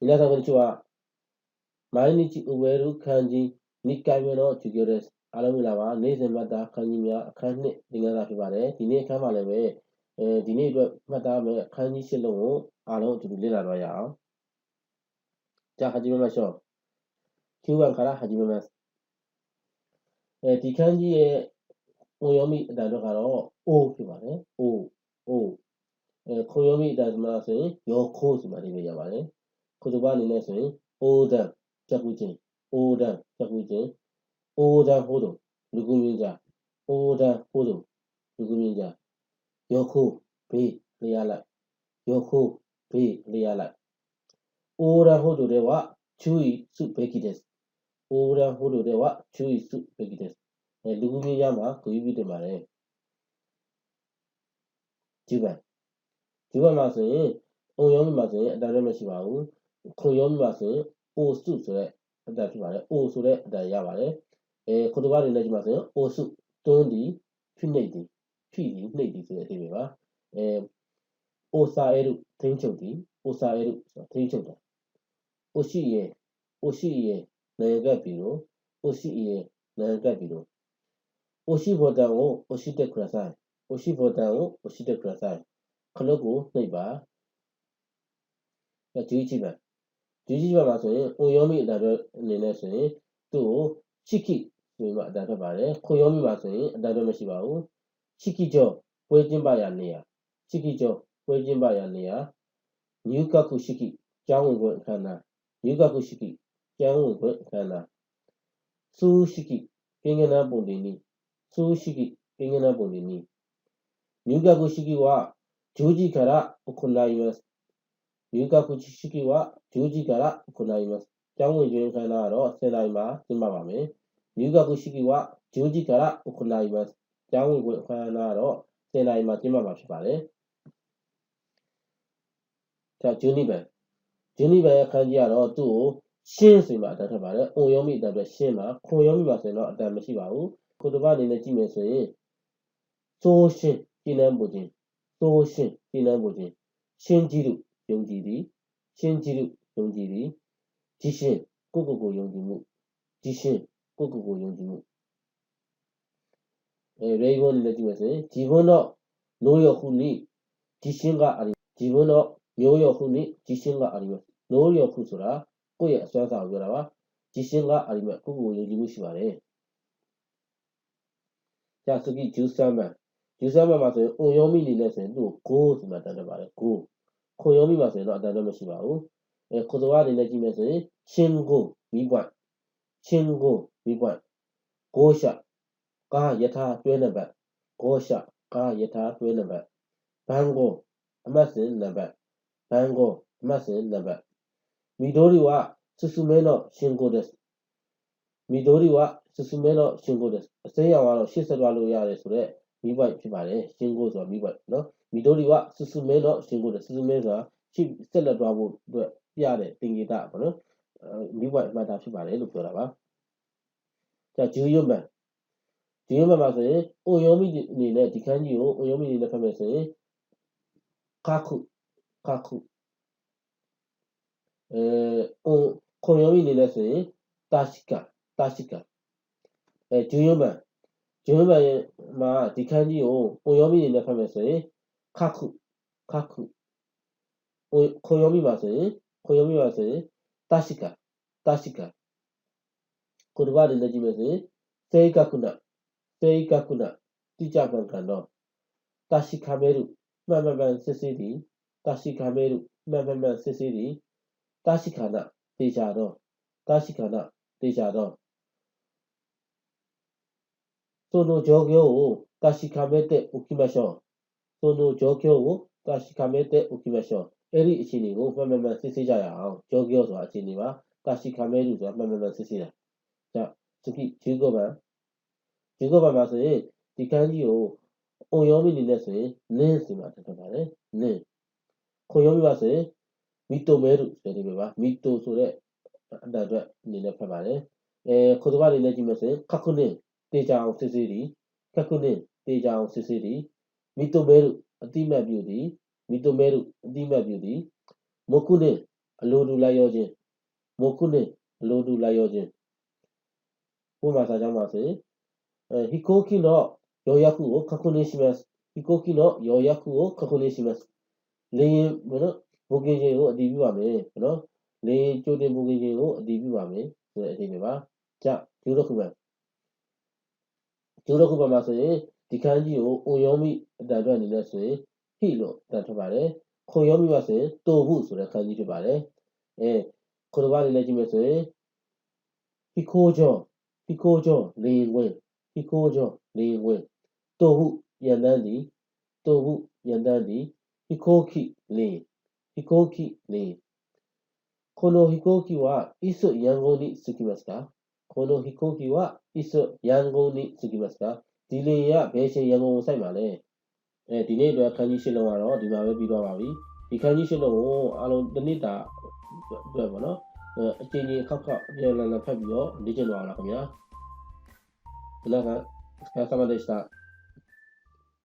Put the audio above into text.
皆さんこんにちは。毎日覚える漢字2回目の授業です。အားလုံးမင်္ဂလာပါနေ့စဉ်မှတ်သားခန်းကြီးများအခန်းနှစ်သင်ခန်းစာဖြစ်ပါတယ်ဒီနေ့အခန်းမှာလည်းပဲအဲဒီနေ့အတွက်မှတ်သားမယ်အခန်းကြီးရှစ်လုံးကိုအားလုံးအတူတူလေ့လာတော့ရအောင်じゃあ始めましょう9番から始めますအဲဒီခန်းကြီးရဲ့ပုံရောမိအတန်တော့ကတော့ O ဖြစ်ပါတယ် O O အဲခုံရောမိအတန်မှာဆိုရင်ရောခိုးဆိုမှဒီလိုရပါတယ် ခုစကားအနေနဲ့ဆိုရင် older ဖြတ်ကူးခြင်း older ဖြတ်ကူးခြင်း older ဟိုးတို့လူကူးမြင်ကြ older ဟိုးတို့လူကူးမြင်ကြယောခုဘေးလျာလိုက်ယောခုဘေးလျာလိုက် older ဟိုးတို့တွေကချူီစုဘေကီဒက်စ် older ဟိုးတို့တွေကချူီစုဘေကီဒက်စ်အဲလူကူးမြင်ကြမှာဂူယူပြီးတင်ပါတယ်ဂျူဘန်ဂျူဘန်မှာဆိုရင်အုံရောင်းမှာဆိုရင်အတားတော့မရှိပါဘူး ခွန်ရောမိမှာဆိုရင်အိုစုဆိုတဲ့အတန်ဖြစ်ပါတယ်အိုဆိုတဲ့အတန်ရပါတယ်အဲခုတဘာတွေနဲ့ဒီမှာဆိုရင်အိုစုတွန်းဒီဖိနှိပ်ဒီဖိဒီနှိပ်ဒီဆိုတဲ့အဓိပ္ပာယ်ပါအဲအိုစာအဲရုထိန်းချုပ်ဒီအိုစာအဲရုဆိုထိန်းချုပ်တာအိုရှိရဲ့အိုရှိရဲ့နိုင်ငံကပ်ပြီးတော့အိုရှိရဲ့နိုင်ငံကပ်ပြီးတော့အိုရှိဘောတန်ကိုအိုရှိတက်ခရဆိုင်အိုရှိဘောတန်ကိုအိုရှိတက်ခရဆိုင်ခလုတ်ကိုနှိပ်ပါအဲဒီကြည့်ပါ ဒီကြီးပါပါဆိုရင်အိုယောမိအတာဘက်အနေနဲ့ဆိုရင်သူ့ကိုချီကိဆိုပြီးမှအတာထွက်ပါတယ်ခိုယောမိပါဆိုရင်အတာထွက်မရှိပါဘူးချီကိကျောပွဲကျင်းပရာနေရာချီကိကျောပွဲကျင်းပရာနေရာညူကကုရှိကိကျောင်းဝင်ခွင့်အခမ်းအနားညူကကုရှိကိကျောင်းဝင်ခွင့်အခမ်းအနားဆူရှိကိကင်္ဂနာပုံတင်နီဆူရှိကိကင်္ဂနာပုံတင်နီညူကကုရှိကိဝဂျူဂျီခရာအခွန်လာယမစ 入学式は10時から行いますကျောင်းဝင်ကျွင်းခန်းကတော့10နာရီမှာကျင်းပပါမယ်入学式は10時から行います。ကျောင်းဝင်ခွင့်အခမ်းအနားတော့10နာရီမှာကျင်းပမှာဖြစ်ပါတယ်။자12番12番ရဲ့အခန်းကြီးကတော့သူ့ကိုရှင်းဆိုမှအတတ်ထပ်ပါတယ်။အုံရောမိအတတ်ပဲရှင်းပါခွန်ရောမိပါဆိုရင်တော့အတတ်မရှိပါဘူး။ကိုတပတ်အနေနဲ့ကြည့်မယ်ဆိုရင်စိုးရှင်းကျင်းနှံပူခြင်းစိုးရှင်းကျင်းနှံပူခြင်းရှင်းကြည့်လို့ ယုံကြည်သည်ရှင်ကြည်လူယုံကြည်သည်ကြည်ရှင်ကိုကိုကိုယုံကြည်မှုကြည်ရှင်ကိုကိုကိုယုံကြည်မှုအဲရေဘွန်လည်းကြည့်ပါစေဂျီဘွန်တော့노여훈이지신가아니지분어묘여훈이지신가아니면노여훈소라ကိုယ့်ရဲ့အစွမ်းစာကိုပြောတာပါကြည်ရှင်ကအရင်ကကိုကိုယုံကြည်မှုရှိပါတယ်ကြာစကီဂျူဆာမန်ဂျူဆာမန်မှာဆိုရင်အုံယောမိနေနဲ့ဆိုရင်သူ့ကိုဂိုးဆိုမှတတ်တယ်ပါတယ်ဂိုး ခိုရောမိပါဆိုရင်တော့အတန်တော့မရှိပါဘူးအဲခိုသွားအနေနဲ့ကြည့်မယ်ဆိုရင်ရှင်းကိုမိပွိုင်းရှင်းကိုမိပွိုင်းကိုရှာကာယထာတွဲနံပါတ်ကိုရှာကာယထာတွဲနံပါတ်ဘန်ကိုအမတ်စင်နံပါတ်ဘန်ကိုအမတ်စင်နံပါတ်မီဒိုရီဝဆူဆူမဲတော့ရှင်းကိုဒက်မီဒိုရီဝဆူဆူမဲတော့ရှင်းကိုဒက်အစိမ်းရောင်ကတော့ရှေ့ဆက်သွားလို့ရတယ်ဆိုတော့မိပွိုင်းဖြစ်ပါတယ်ရှင်းကိုဆိုတာမိပွိုင်းနော် မီဒိုရီကဆူဆူမဲတော့ရှင်ကိုတယ်ဆူဆူမဲဆိုတာရှိဆက်လက်သွားဖို့အတွက်ပြတဲ့သင်္ကေတပေါ့နော်မိဘအမှတ်တာဖြစ်ပါတယ်လို့ပြောတာပါကြာဂျူယွမန်ဂျူယွမန်မှာဆိုရင်အိုယောမီအနေနဲ့ဒီခန်းကြီးကိုအိုယောမီအနေနဲ့ဖတ်မယ်ဆိုရင်ကာခုကာခုအဲအိုခွန်ယောမီအနေနဲ့ဆိုရင်တာရှိကာတာရှိကာအဲဂျူယွမန်ဂျူယွမန်မှာဒီခန်းကြီးကိုအိုယောမီအနေနဲ့ဖတ်မယ်ဆိုရင် 書く、書く。おこ読みます。こ読みますた。確か、確か。これは同じですね。正確な、正確な、ティチャーマンかの、確かめる、まあまあまあ、せせり、確かめる、まあまあまあ、せせり、確かな、デジャーの、確かな、デジャーの、その状況を確かめておきましょう。 ဆိုလိုဂျော်ကျောကိုတာရှိခမဲတဲ့ဥကိမရှောအဲ့ဒီအခြေအနေကိုမှန်မှန်မှန်စစ်ဆေးကြရအောင်ဂျော်ကျောဆိုတာအခြေအနေပါတာရှိခမဲလူဆိုတာမှန်မှန်မှန်စစ်ဆေးတာဒါစကိဂျူဂိုဘန်ဂျူဂိုဘန်မှာဆိုရင်ဒီကန်းကြီးကိုအုံရောမိနေလဲဆိုရင်လင်းစီမှာထပ်ထပ်ပါတယ်လင်းခွန်ရောမိပါဆိုရင်မီတိုမဲလူဆိုတဲ့ဒီပါမီတိုဆိုတဲ့အတအတွက်အနေနဲ့ဖတ်ပါတယ်အဲခုတ္တဘာအနေနဲ့ကြည့်မယ်ဆိုရင်ခခုနင်းတေချာအောင်စစ်ဆေးသည်ခခုနင်းတေချာအောင်စစ်ဆေးသည် မိတုမဲတို့အတိမတ်ပြုသည်မိတုမဲတို့အတိမတ်ပြုသည်မကုနှင့်အလိုတူလိုက်ရောခြင်းမကုနှင့်အလိုတူလိုက်ရောခြင်းဘုမာစာကြောင့်ပါစေဟီကိုကီနောယောယာကုကိုခခုနေရှိမတ်ဟီကိုကီနောယောယာကုကိုခခုနေရှိမတ်လေရင်ဘယ်တော့ဘုကင်ရှင်ကိုအတည်ပြုပါမယ်နော်လေရင်ကြိုတင်ဘုကင်ရှင်ကိုအတည်ပြုပါမယ်ဆိုတဲ့အချိန်တွေပါကြဂျူရခုပဲဂျူရခုပဲမှာဆိုရင် ဒီခန်းကြီးကိုအုံရောမိအတန်အတွက်အနေနဲ့ဆိုရင်ဟိလို့တန်ထွက်ပါတယ်ခွန်ရောမိပါဆိုရင်တိုဘူးဆိုတဲ့ခန်းကြီးဖြစ်ပါတယ်အဲခုတစ်ပါးလေးလည်းကြည့်မယ်ဆိုရင်ဟီကိုဂျောဟီကိုဂျောလေရင်ဝင်ဟီကိုဂျောလေရင်ဝင်တိုဘူးပြန်တန်းသည်တိုဘူးပြန်တန်းသည်ဟီကိုခိလေဟီကိုခိလေこの飛行機はいつヤンゴンに着きますかこの飛行機はいつヤンゴンに着きますか ဒီလေရဘယ်ချိန်ရန်ကုန်ကိုစိုက်မှာလဲအဲဒီနေ့အတွက်ခန်းကြီးရှင်းလုံးကတော့ဒီမှာပဲပြီးတော့ပါပြီဒီခန်းကြီးရှင်းလုံးကိုအားလုံးတစ်နှစ်တာအတွက်ပေါ့နော်အဲအချိန်ကြီးခောက်ခောက်အပြန်အလှန်လှန်ဖတ်ပြီးတော့လေ့ကျင့်တော့အောင်လားခင်ဗျာဒီလောက်ကဆရာဆမဒေးစတာ